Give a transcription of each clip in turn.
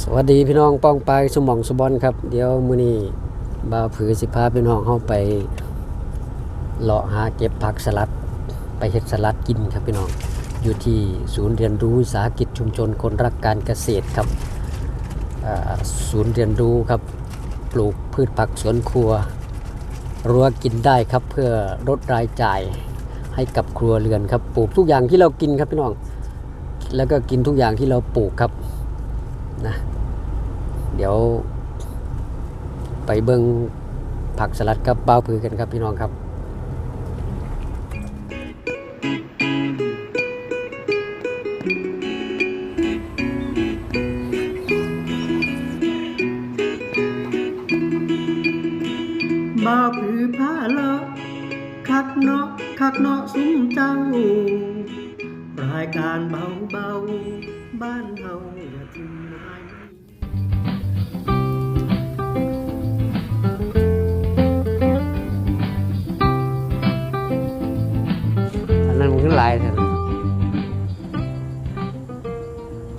สวัสดีพี่น้องป้องปายสมองสมบอนครับ เดี๋ยวมื้อนี้บ่าวผือสิพาพี่น้องเฮาไปเลาะหาเก็บผักสลัด ไปเฮ็ดสลัดกินครับพี่น้อง อยู่ที่ศูนย์เรียนรู้วิสาหกิจชุมชนคนรักการเกษตรครับศูนย์เรียนรู้ครับปลูกพืชผักสวนครัว รั้วกินได้ครับเพื่อลดรายจ่ายให้กับครัวเรือนครับปลูกทุกอย่างที่เรากินครับพี่น้อง แล้วก็กินทุกอย่างที่เราปลูกครับ นะ เดี๋ยว ไปเบิงผักสลัดกับเบ้าพือกันครับพี่น้องครับบ่าผือผ้าเลาะคักเนาะคักเนาะซุ้มเจ้ารายการเบาเบาบ้านเฮา อันนั้นมันขึ้นลายแท้นะ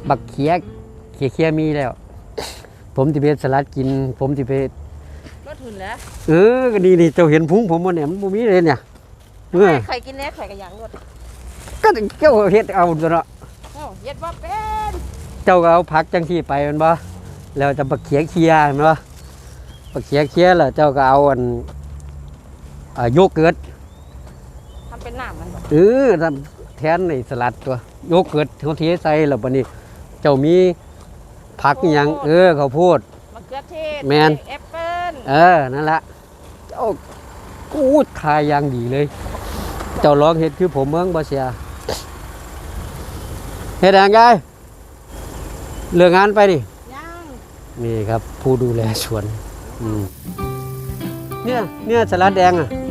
บักเขียเขียเขียมีแล้ว ผมจะไปสลัดกิน ผมจะไปรถหุ่นแล้วเออก็นี่นี่เจ้าเห็นพุงผมมันเนี่ยมันบ่มีเลยเนี่ยเออไข่กินแน่ไข่กับยางรถก็เจ้าเฮ็ดเอาตัวเนาะเอ้าเย็ดว่าเป็นเจ้าก็เอาผักจังที่ไปแมันบ่แล้วจะบักเขียเคียแมันบ่บักเขียเคียแล้วเจ้าก็เอาอันอ่าโยเกิร์ตทำเป็นหนา มมันบอกเออทำแทนในสลัดตัว โยเกิร์ตเขาเทใส่แล้วบัดนี้ เจ้ามีผักอหยัง เออเขาวโพูด มะเขือเทศแมน แอปเปิ้ลเออ นั่นละเจ้ากูดทายอย่างดีเลย เจ้าลองเห็ดคือผมเมืองบ่เสียเฮ็ดหยังยายเลือกงานไปดิ ย่างนี่ครับ ผู้ดูแลสวน อืมเนี่ย เนี่ยสลัดแดงอะจะนั่ง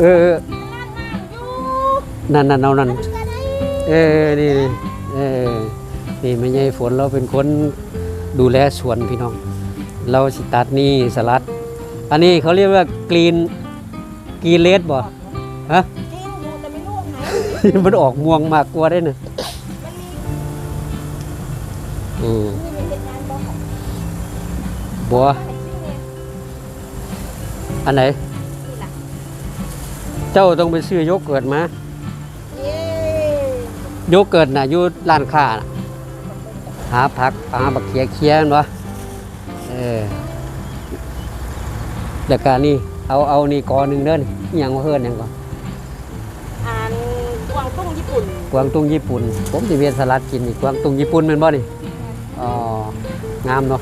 เองเออเออนั่งนั่งอยู่นั่นนั่นเอานั่นจะได้เออนี่นี่เออนี่ไม่ใช่ฝนเราเป็นคนดูแลสวนพี่น้อง เราสิตัดนี่สลัด อันนี้เขาเรียกว่ากรีนกรีนเลสบ่ฮะกินอยู่แต่ไม่รู้ว่าไหนมันออกม่วงมากกว่าได้เนะมันมีอืมมีเป็นเหตุการณ์บอกบัวให้ชื่อเนี่ยอันไหนนี่ล่ะ เจ้าต้องไปซื้อโยเกิร์ตมาเย้โยเกิร์ตน่ะอยู่ร้านค้าน่ะหาผักหาบักเขียเคียนวะเออแล้วก็นี่เอาเอานี่กอหนึ่งเด้อนอหยังว่าเฮิรนหยังก่อนอ่านกวางตุ้งญี่ปุ่นกวางตุ้งญี่ปุ่น ผมสิเวียนสลัดกินนี่กวางตุ้งญี่ปุ่นแม่นบ่นี่อ๋องามเนาะ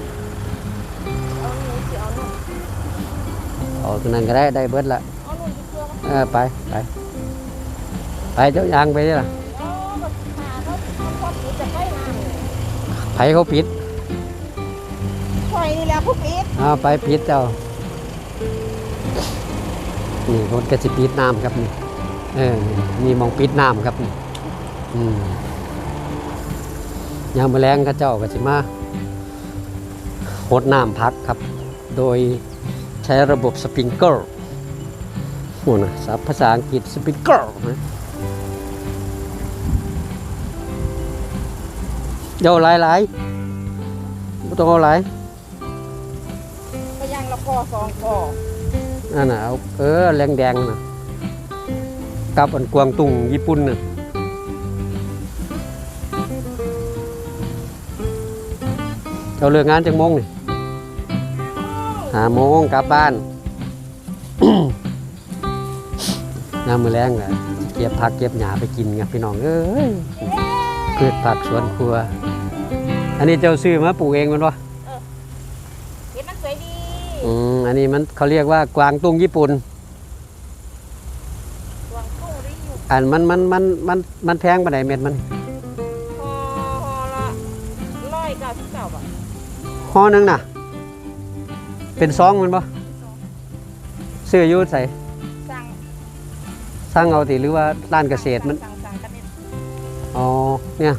เอาหนูสิเอาหนูเอาตัวนั้นก็ได้ได้เบิดละ เอาหนูที่เชื่อเออไปไปไปเจ้ายางไปเด้อล่ะเอาแบบหาเขาเขาพอดจะไปน้ำเนี่ยไผเขาปิดไฟนี่แหละผู้ปิดเอาไปปิดเจ้า นี่รถกระสิปิดน้ำครับนี่ เออ นี่มองปิดน้ำครับนี่ อืมยามแมลงเข้าเจ้าก็สิมาหดน้ำพักครับ โดยใช้ระบบสปริงเกิล โอ้นะศัพท์ภาษาอังกฤษสปริงเกิลนะเดี๋ยวหลายหลายๆไม่ต้องเอาหลายก็ยังละคอสองคอนั่นน่ะเอาเออแรงแดงน่ะกับอันกวางตุงญี่ปุ่นน่ะเจ้าเลิกงานจังโมงนี่หาโมงกลับบ้าน น้ำมือแรงอะเก็บผักเก็บหญ้าไปกินไงพี่น้องเอ้ยพืชผักสวนครัว อันนี้เจ้าซื้อมาปลูกเองแมันวะเห็นมันสวยดีอืมอันนี้มันเขาเรียกว่ากวางตุงญี่ปุ่นกวางตุ้งริอยู่อันมันมันมันมันมันแพงปานใดเม็ดมันพอพอละร้อยเก้าสิบเก้าบาทห่อหนึงน่ะ เป็นซองมันปะซื้ออยูใส่สั่ง สร้างเอาติหรือว่าร้านเกษตรมัน สั่งสั่งกันเนี่ยอ๋อ เนี่ย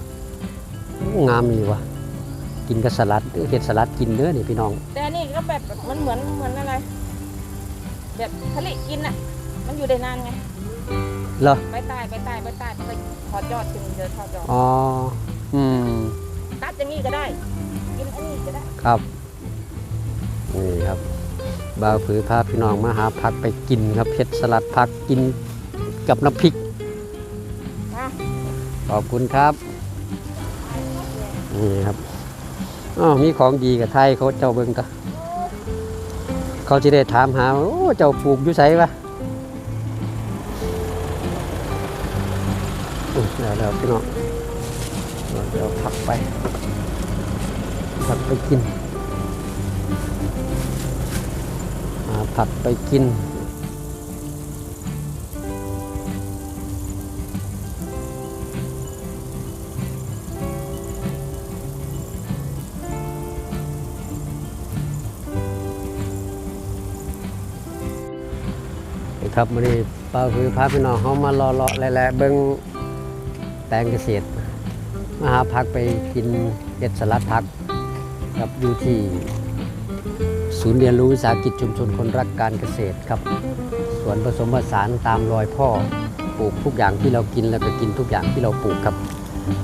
งามดีว่ะ กินกับสลัดเห็ดสลัดกินเด้อนี่พี่น้อง แต่อันนี่ก็แบบมันเหมือนเหมือนอะไร แบบผลิตกินอะ มันอยู่ได้นานไงเหรอ ไปตายไปตายไปตายไปถอดยอดถึงเจอถอดยอดอ๋อ อืม ตัดอย่างนี้ก็ได้ กินอันนี้ก็ได้ครับนี่ครับบ่าวผือพาพี่น้องมาหาผักไปกินครับเผ็ดสลัดผักกิน กับน้ำพริก ขอบคุณครับ นี่ครับอ๋อมีของดีกับไทยเขาเจ้าเบิ่งก็ เขาจะได้ถามหา โอ้ เจ้าปลูกอยู่ไสวะอุ๊ยแล้วแล้วพี่น้องเดี๋ยวผักไปผักไปกินผักไปกิน ครับวันนี้ป้าคือพาพี่น้องเขามารอเลาะและๆเบิ้งแปลงเกษตรมาหาพักไปกินเห็ดสลัดพักครับอยู่ที่ศูนย์เรียนรู้วิสาหกิจชุมชนคนรักการเกษตรครับสวนผสมผสานตามรอยพ่อปลูกทุกอย่างที่เรากินแล้วก็กินทุกอย่างที่เราปลูกครับ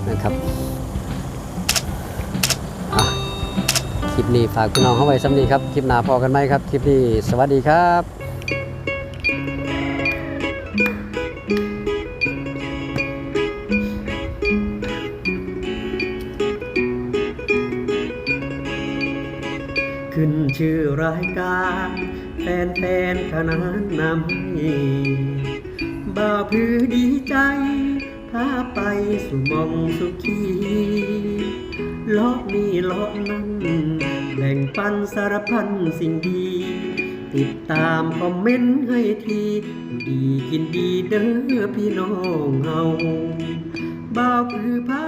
นะครับคลิปนี้ฝากพี่น้องเข้าไว้สำนีครับ คลิปหน้าพอกันไหมครับ คลิปนี้สวัสดีครับ ชื่อรายการแฟนแฟนๆขนานนำให้บ่าวพือดีใจพาไปสู่มองสุขีเลาะนี่เลาะนั่นแบ่งปันสารพันสิ่งดี ติดตามคอมเมนต์ให้ทีดีกินดีเด้อพี่น้องเฮาบ่าวพือพา